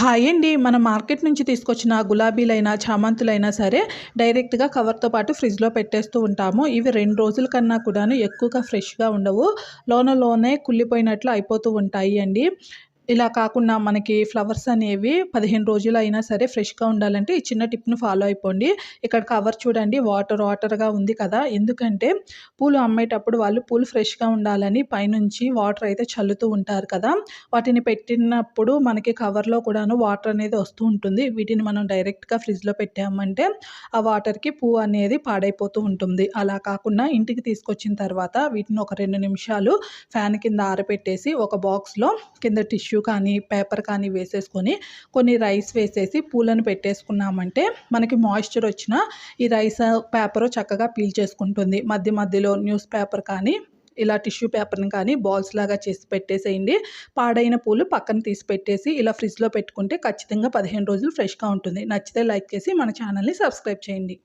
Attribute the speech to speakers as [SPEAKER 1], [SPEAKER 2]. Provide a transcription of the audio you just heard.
[SPEAKER 1] Hi అండి. మన market నుంచి తీసుకొచ్చిన గులాబీలైనా చామంతులైనా సరే డైరెక్ట్గా కవర్తో పాటు ఫ్రిడ్జ్లో పెట్టేస్తూ ఉంటాము. ఇవి రెండు రోజుల కన్నా కూడాను ఎక్కువగా ఫ్రెష్గా ఉండవు. లోనలోనే కుళ్ళిపోయినట్లు అయిపోతూ ఉంటాయి అండి. ఇలా కాకుండా మనకి ఫ్లవర్స్ అనేవి పదిహేను రోజులు అయినా సరే ఫ్రెష్గా ఉండాలంటే ఈ చిన్న టిప్ను ఫాలో అయిపోండి. ఇక్కడ కవర్ చూడండి వాటర్ వాటర్గా ఉంది కదా. ఎందుకంటే పూలు అమ్మేటప్పుడు వాళ్ళు పూలు ఫ్రెష్గా ఉండాలని పైనుంచి వాటర్ అయితే చల్లుతూ ఉంటారు కదా. వాటిని పెట్టినప్పుడు మనకి కవర్లో కూడాను వాటర్ అనేది వస్తూ ఉంటుంది. వీటిని మనం డైరెక్ట్గా ఫ్రిడ్జ్లో పెట్టామంటే ఆ వాటర్కి పువ్వు అనేది పాడైపోతూ ఉంటుంది. అలా కాకుండా ఇంటికి తీసుకొచ్చిన తర్వాత వీటిని ఒక రెండు నిమిషాలు ఫ్యాన్ కింద ఆరబెట్టేసి ఒక బాక్స్లో కింద టిష్యూ కానీ పేపర్ కానీ వేసేసుకొని కొన్ని రైస్ వేసేసి పూలను పెట్టేసుకున్నామంటే మనకి మాయిశ్చర్ వచ్చిన ఈ రైస్ పేపర్ చక్కగా పీల్ చేసుకుంటుంది. మధ్య మధ్యలో న్యూస్ పేపర్ కానీ ఇలా టిష్యూ పేపర్ని కానీ బాల్స్ లాగా చేసి పెట్టేసేయండి. పాడైన పూలు పక్కన తీసి పెట్టేసి ఇలా ఫ్రిడ్జ్లో పెట్టుకుంటే ఖచ్చితంగా పదిహేను రోజులు ఫ్రెష్గా ఉంటుంది. నచ్చితే లైక్ చేసి మన ఛానల్ని సబ్స్క్రైబ్ చేయండి.